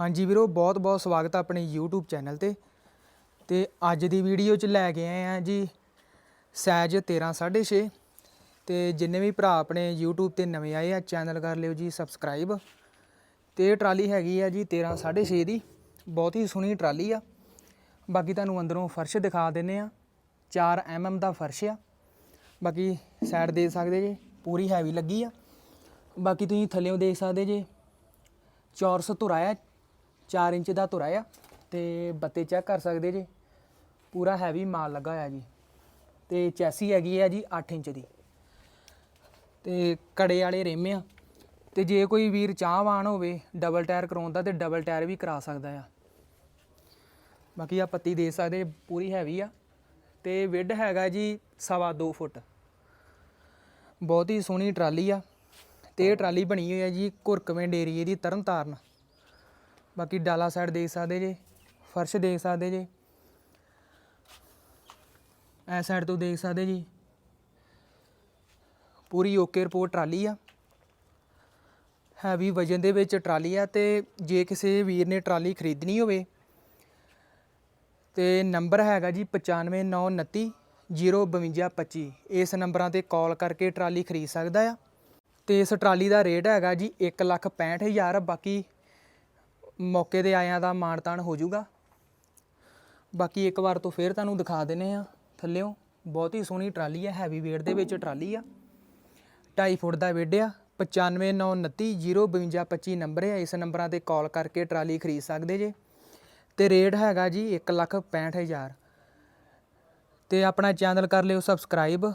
ਹਾਂਜੀ ਵੀਰੋ, ਬਹੁਤ ਬਹੁਤ ਸਵਾਗਤ ਹੈ ਆਪਣੇ YouTube ਚੈਨਲ ਤੇ। ਤੇ ਅੱਜ ਦੀ ਵੀਡੀਓ 'ਚ ਲੈ ਕੇ ਆਏ ਆ ਜੀ ਸਾਈਜ਼ 13 6.5 ਤੇ ਜਿੰਨੇ ਵੀ ਭਰਾ ਆਪਣੇ YouTube ਤੇ ਨਵੇਂ ਆਏ ਆ, ਚੈਨਲ ਕਰ ਲਿਓ ਜੀ, ਸਬਸਕ੍ਰਾਈਬ। ਤੇ ਇਹ ਟਰਾਲੀ ਹੈਗੀ ਆ ਜੀ 13 6.5 ਦੀ। ਬਹੁਤ ਹੀ ਸੋਹਣੀ ਟਰਾਲੀ ਆ। ਬਾਕੀ ਤੁਹਾਨੂੰ ਅੰਦਰੋਂ ਫਰਸ਼ ਦਿਖਾ ਦਿੰਨੇ ਆ। 4 mm ਦਾ ਫਰਸ਼ ਆ। ਬਾਕੀ ਸਾਈਡ ਦੇ ਸਕਦੇ ਜੀ, ਪੂਰੀ ਹੈਵੀ ਲੱਗੀ ਆ। ਬਾਕੀ ਤੁਸੀਂ ਥੱਲੇੋਂ ਦੇਖ ਸਕਦੇ ਜੀ ਚੌਰਸ ਧੁਰਾ ਆ 4 ਇੰਚ ਦਾ ਧੁਰਾ ਆ ਤੇ ਬੱਤੇ ਚੈੱਕ ਕਰ ਸਕਦੇ ਜੀ। ਪੂਰਾ ਹੈਵੀ ਮਾਲ ਲੱਗਾ ਹੋਇਆ ਜੀ। ਤੇ ਚੈਸੀ ਹੈਗੀ ਆ ਜੀ 8 ਇੰਚ ਦੀ। ਤੇ ਕੜੇ ਵਾਲੇ ਰੇਮੇ ਆ। ਤੇ ਜੇ ਕੋਈ ਵੀਰ ਚਾਹਵਾਨ ਹੋਵੇ ਡਬਲ ਟਾਇਰ ਕਰਾਉਣ ਦਾ ਤੇ ਡਬਲ ਟਾਇਰ ਵੀ ਕਰਾ ਸਕਦਾ ਆ। ਬਾਕੀ ਆ ਪੱਤੀ ਦੇ ਸਕਦੇ, ਪੂਰੀ ਹੈਵੀ ਆ। ਤੇ ਵਿੱਡ ਹੈਗਾ ਜੀ ਸਵਾ 2 ਫੁੱਟ। ਬਹੁਤ ਹੀ ਸੋਹਣੀ ਟਰਾਲੀ ਆ। ਤੇ ਇਹ ਟਰਾਲੀ ਬਣੀ ਹੋਈ ਹੈ ਜੀ ਘੁਰਕਵੇਂ ਏਰੀਏ ਦੀ ਤਰਨਤਾਰਨ। ਬਾਕੀ ਡਾਲਾ ਸਾਈਡ ਦੇਖ ਸਕਦੇ ਜੇ, ਫਰਸ਼ ਦੇਖ ਸਕਦੇ ਜੇ। ਐ ਸਾਈਡ ਤੋਂ ਦੇਖ ਸਕਦੇ ਜੀ। ਪੂਰੀ ਓਕੇ ਰਿਪੋਰਟ ਟਰਾਲੀ ਆ। ਹੈਵੀ ਵਜਨ ਦੇ ਵਿੱਚ ਟਰਾਲੀ ਆ ਤੇ ਜੇ ਕਿਸੇ ਵੀਰ ਨੇ ਟਰਾਲੀ ਖਰੀਦਣੀ ਹੋਵੇ, ਤੇ ਨੰਬਰ ਹੈਗਾ ਜੀ 95929 05225 ਇਸ ਨੰਬਰਾਂ ਤੇ ਕਾਲ ਕਰਕੇ ਟਰਾਲੀ ਖਰੀਦ ਸਕਦਾ ਆ। ਤੇ ਇਸ ਟਰਾਲੀ ਦਾ ਰੇਟ ਹੈਗਾ ਜੀ 165000 ਬਾਕੀ ਮੌਕੇ ਤੇ ਆਇਆਂ ਦਾ ਮਾਣਤਾਨ ਹੋ ਜਾਊਗਾ। ਬਾਕੀ ਇੱਕ ਵਾਰ ਤੋਂ ਫੇਰ ਤੁਹਾਨੂੰ ਦਿਖਾ ਦਿੰਨੇ ਆ ਥੱਲਿਓਂ ਬਹੁਤ ਹੀ ਸੋਹਣੀ ਟਰਾਲੀ ਆ ਹੈਵੀ weight ਦੇ ਵਿੱਚ ਟਰਾਲੀ ਆ। 2.5 ਫੁੱਟ ਦਾ weight ਆ 9599205225 ਨੰਬਰ ਹੈ ਇਸ ਨੰਬਰਾਂ ਤੇ ਕਾਲ ਕਰਕੇ ਟਰਾਲੀ ਖਰੀਦ ਸਕਦੇ ਜੇ। ਤੇ ਰੇਟ ਹੈਗਾ ਜੀ 165000 ਤੇ ਆਪਣਾ ਚੈਨਲ ਕਰ ਲਿਓ ਸਬਸਕ੍ਰਾਈਬ